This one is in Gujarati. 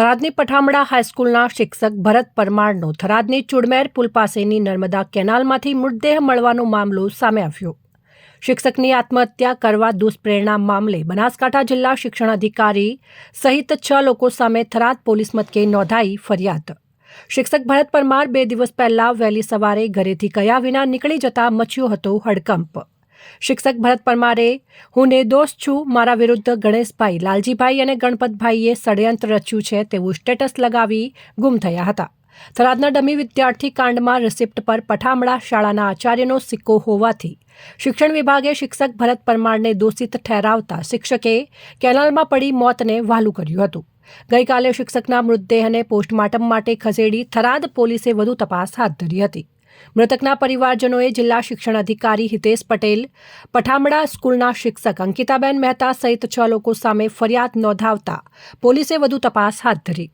થરાદની પઠામડા હાઈસ્કૂલના શિક્ષક ભરત પરમારનો થરાદની ચુડમેર પુલ પાસેની નર્મદા કેનાલમાંથી મૃતદેહ મળવાનો મામલો સામે આવ્યો. શિક્ષકની આત્મહત્યા કરવા દુષ્પ્રેરણા મામલે બનાસકાંઠા જિલ્લા શિક્ષણ અધિકારી સહિત છ લોકો સામે થરાદ પોલીસ મથકે નોંધાઈ ફરિયાદ. શિક્ષક ભરત પરમાર બે દિવસ પહેલા વહેલી સવારે ઘરેથી કયા વિના નીકળી જતા મચ્યો હતો હડકંપ. શિક્ષક ભરત પરમારે, હું નિર્દોષ છું, મારા વિરુદ્ધ ગણેશભાઈ લાલજીભાઈ અને ગણપતભાઈએ ષડયંત્ર રચ્યું છે તેવું સ્ટેટસ લગાવી ગુમ થયા હતા. થરાદના ડમી વિદ્યાર્થી કાંડમાં રિસિપ્ટ પર પઠામડા શાળાના આચાર્યનો સિક્કો હોવાથી શિક્ષણ વિભાગે શિક્ષક ભરત પરમારને દોષિત ઠેરાવતા શિક્ષકે કેનાલમાં પડી મોતને વહાલું કર્યું હતું. ગઈકાલે શિક્ષકના મૃતદેહને પોસ્ટમોર્ટમ માટે ખસેડી થરાદ પોલીસે વધુ તપાસ હાથ ધરી હતી. મૃતકના પરિવારજનોએ જિલ્લા શિક્ષણ અધિકારી હિતેશ પટેલ, પઠામડા સ્કૂલના શિક્ષક અંકિતાબેન મહેતા સહિત છ લોકો સામે ફરિયાદ નોંધાવતા પોલીસે વધુ તપાસ હાથ ધરી.